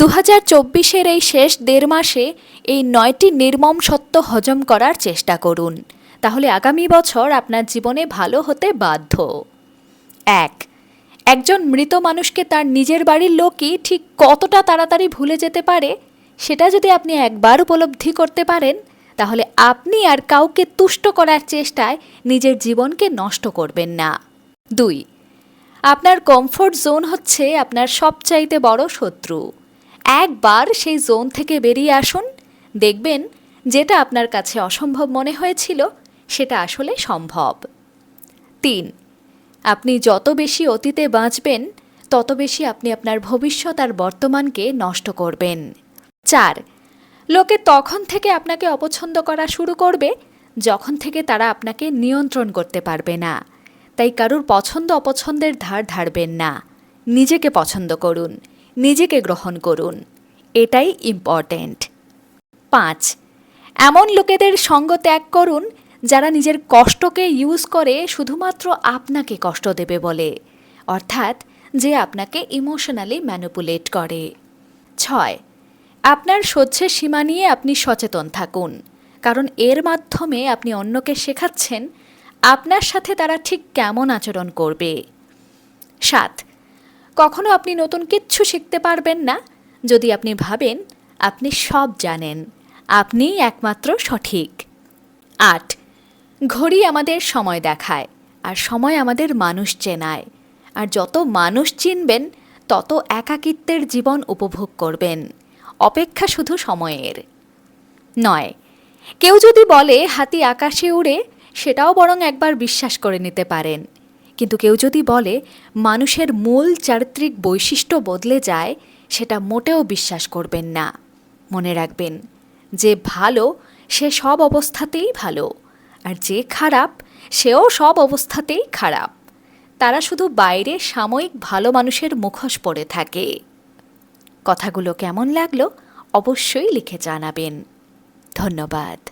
দু হাজার চব্বিশের এই শেষ দেড় মাসে এই নয়টি নির্মম সত্য হজম করার চেষ্টা করুন। তাহলে আগামী বছর আপনার জীবনে ভালো হতে বাধ্য। এক, একজন মৃত মানুষকে তার নিজের বাড়ির লোকই ঠিক কতটা তাড়াতাড়ি ভুলে যেতে পারে, সেটা যদি আপনি একবার উপলব্ধি করতে পারেন, তাহলে আপনি আর কাউকে তুষ্ট করার চেষ্টায় নিজের জীবনকে নষ্ট করবেন না। দুই, আপনার কমফোর্ট জোন হচ্ছে আপনার সবচাইতে বড় শত্রু। একবার সেই জোন থেকে বেরিয়ে আসুন। দেখবেন যেটা আপনার কাছে অসম্ভব মনে হয়েছিল, সেটা আসলে সম্ভব। তিন, আপনি যত বেশি অতীতে বাঁচবেন, তত বেশি আপনি আপনার ভবিষ্যৎ আর বর্তমানকে নষ্ট করবেন। চার, লোকে তখন থেকে আপনাকে অপছন্দ করা শুরু করবে, যখন থেকে তারা আপনাকে নিয়ন্ত্রণ করতে পারবে না। তাই কারুর পছন্দ অপছন্দের ধার ধারবেন না। নিজেকে পছন্দ করুন। নিজেকে গ্রহণ করুন। এটাই ইম্পর্ট্যান্ট পাঁচ, এমন লোকেদের সঙ্গ ত্যাগ করুন যারা নিজের কষ্টকে ইউজ করে শুধুমাত্র আপনাকে কষ্ট দেবে বলে, অর্থাৎ যে আপনাকে ইমোশনালি ম্যানুপুলেট করে। ছয়, আপনার সহ্যের সীমা নিয়ে আপনি সচেতন থাকুন, কারণ এর মাধ্যমে আপনি অন্যকে শেখাচ্ছেন আপনার সাথে তারা ঠিক কেমন আচরণ করবে। সাত কখনো আপনি নতুন কিচ্ছু শিখতে পারবেন না। যদি আপনি ভাবেন, আপনি সব জানেন। আপনিই একমাত্র সঠিক। আট, ঘড়ি আমাদের সময় দেখায়, আর সময় আমাদের মানুষ চেনায়। আর যত মানুষ চিনবেন, তত একাকিত্বের জীবন উপভোগ করবেন। অপেক্ষা শুধু সময়ের। নয়, কেউ যদি বলে, হাতি আকাশে উড়ে, সেটাও বরং একবার বিশ্বাস করে নিতে পারেন। কিন্তু কেউ যদি বলে, মানুষের মূল চারিত্রিক বৈশিষ্ট্য বদলে যায়, সেটা মোটেও বিশ্বাস করবেন না। মনে রাখবেন, যে ভালো, সে সব অবস্থাতেই ভালো, আর যে খারাপ, সেও সব অবস্থাতেই খারাপ। তারা শুধু বাইরে সাময়িক ভালো মানুষের মুখোশ পড়ে থাকে। কথাগুলো কেমন লাগল অবশ্যই লিখে জানাবেন। ধন্যবাদ।